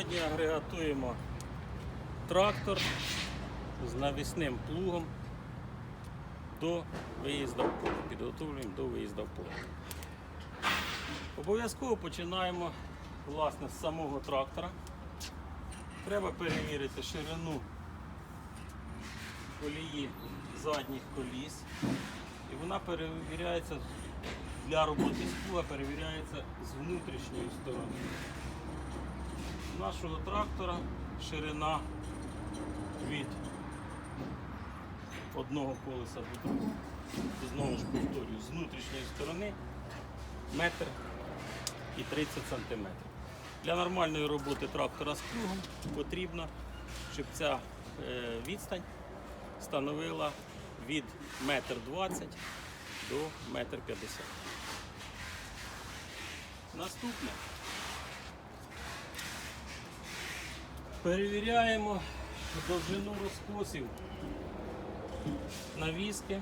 Сьогодні агрегатуємо трактор з навісним плугом до виїзду в поле. Підготовлюємо до виїзду в поле. Обов'язково починаємо власне, з самого трактора. Треба перевірити ширину колії задніх коліс. І вона перевіряється для роботи з плуга, перевіряється з внутрішньої сторони. Нашого трактора ширина від одного колеса до другого. Знову ж повторюю, з внутрішньої сторони метр і 30 сантиметрів. Для нормальної роботи трактора з плугом потрібно, щоб ця е, відстань становила від 1,20 м до 1,50 м. Наступне. Перевіряємо довжину розкосів навіски,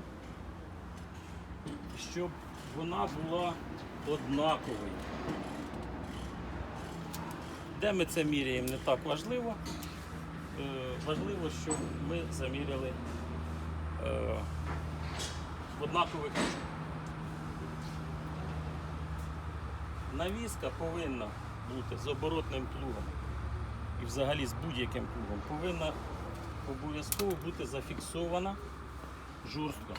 щоб вона була однаковою. Де ми це міряємо, не так важливо. Е, Важливо, щоб ми заміряли е, в однакових. Навіска повинна бути з оборотним плугом і взагалі з будь-яким плугом повинна обов'язково бути зафіксована жорстко.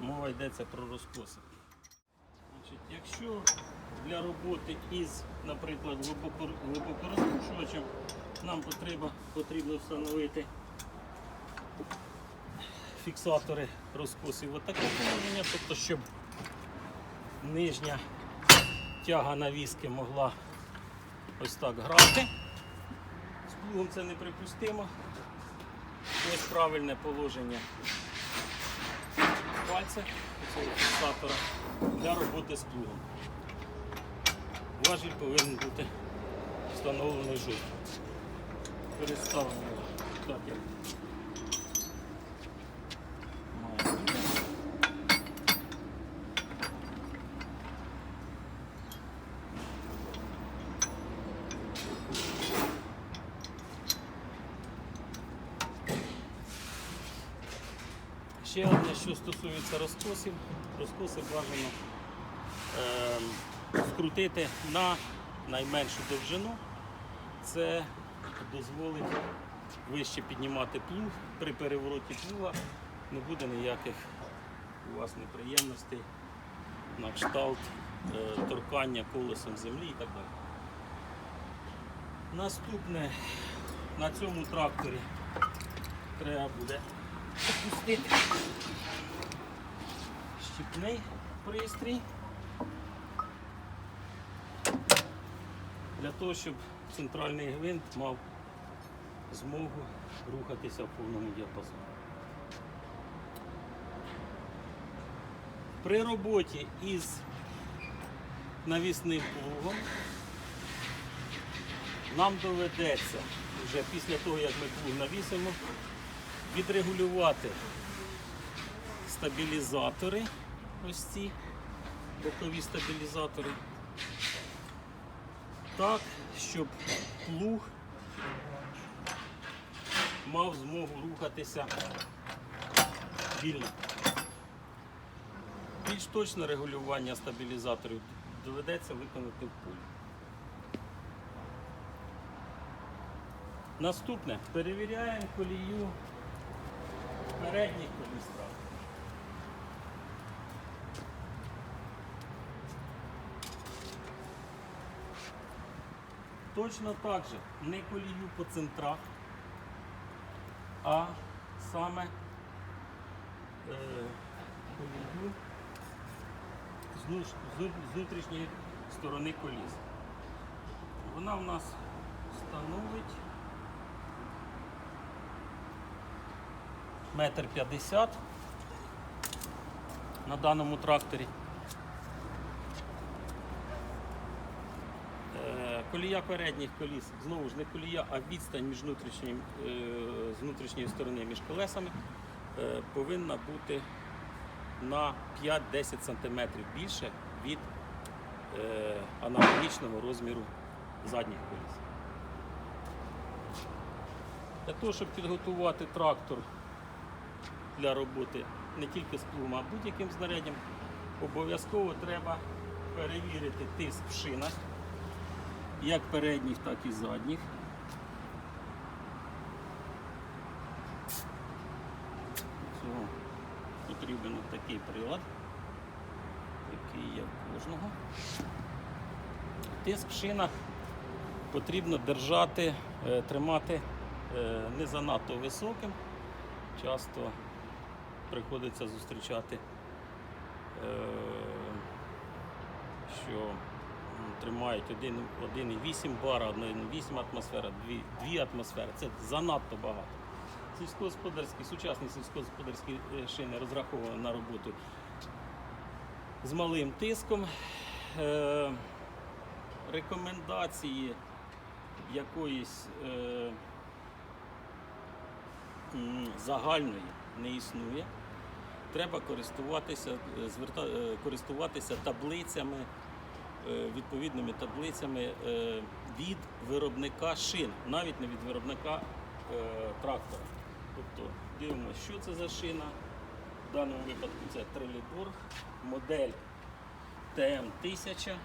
Мова йдеться про розкоси. Значить, якщо для роботи із, наприклад, глибоко- глибокорозпушувачем нам потрібно, потрібно встановити фіксатори розкосів отаке положення, тобто щоб нижня тяга навіски могла ось так грати. З плугом це неприпустимо. Ось правильне положення пальця цього фіксатора для роботи з плугом. Важіль повинен бути встановлений жорстко. Переставимо так, як має бути. Ще одне, що стосується розкосів, розкоси бажано ем, скрутити на найменшу довжину. Це дозволить вище піднімати плуг. При перевороті плуга не буде ніяких у вас неприємностей на кшталт е, торкання колесом землі і так далі. Наступне на цьому тракторі треба буде опустити щіпний пристрій для того, щоб центральний гвинт мав змогу рухатися в повному діапазоні. При роботі із навісним плугом нам доведеться вже після того, як ми плуг навісимо, відрегулювати стабілізатори, ось ці бокові стабілізатори, так, щоб плуг мав змогу рухатися вільно. Більш точне регулювання стабілізаторів доведеться виконати в полі. Наступне перевіряємо колію передніх коліс трактора. Точно так же не колію по центрах, а саме е, колію з внутрішньої сторони коліс. Вона в нас становить метр п'ятдесят на даному тракторі. Е, Колія передніх коліс, знову ж не колія, а відстань між внутрішнім, е, з внутрішньої сторони між колесами е, повинна бути на 5-10 см більше від аналогічного розміру задніх коліс. Для того, щоб підготувати трактор для роботи не тільки з плугом, а будь-яким знаряддям, обов'язково треба перевірити тиск в шинах, як передніх, так і задніх. Цього потрібен такий прилад, який є в кожного. Тиск в шинах потрібно держати, е, тримати е, не занадто високим. Часто приходиться зустрічати, е, що тримають 1,8 бара, 1,8 атмосфера, 2, 2 атмосфери. Це занадто багато. Сільськогосподарські, сучасні сільськогосподарські е, шини розраховані на роботу з малим тиском. Е, рекомендації якоїсь е, загальної не існує. Треба користуватися, е, зверта, е, користуватися таблицями, е, відповідними таблицями від виробника шин, навіть не від виробника трактора. Тобто дивимося, що це за шина. В даному випадку це Треліборг, модель ТМ1000.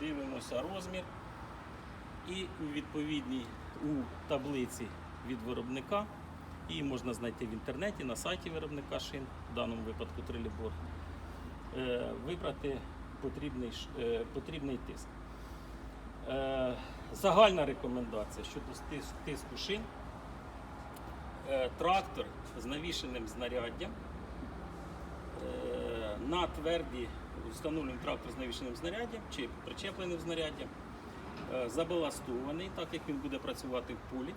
Дивимося розмір і у відповідній у таблиці від виробника. Її можна знайти в інтернеті на сайті виробника шин, в даному випадку Трилібор. Е, Вибрати потрібний, е, потрібний тиск. Е, Загальна рекомендація щодо тиску шин. Трактор з навішеним знаряддям на тверді встановлюємо трактор з навішеним знаряддям чи причепленим знаряддям, забаластований, так як він буде працювати в полі.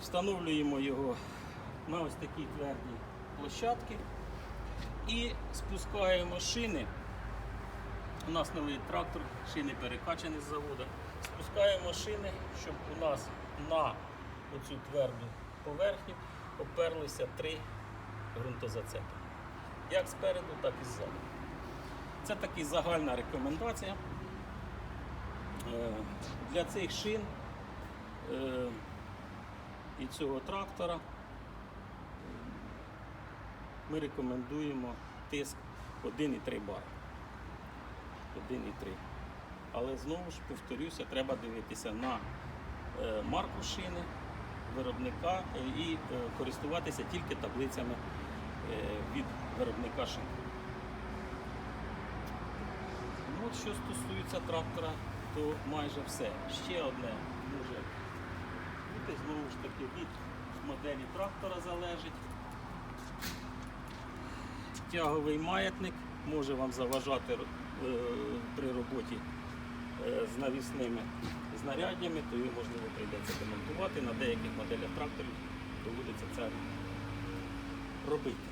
Встановлюємо його на ось такі тверді площадки і спускаємо шини. У нас новий трактор, шини перекачані з заводу. Спускаємо шини, щоб у нас на оцю тверду поверхню оперлися три ґрунтозацепи як спереду, так і ззаду. Це така загальна рекомендація. Е, Для цих шин е, і цього трактора ми рекомендуємо тиск 1,3 бар. 1,3. Але знову ж повторюся, треба дивитися на е, марку шини, виробника і користуватися тільки таблицями від виробника шин. Ну, що стосується трактора, то майже все. Ще одне може бути знову ж таки від моделі трактора залежить. Тяговий маятник може вам заважати е, при роботі е, з навісними знаряддями, то його можливо прийдеться демонтувати. На деяких моделях тракторів доводиться це робити.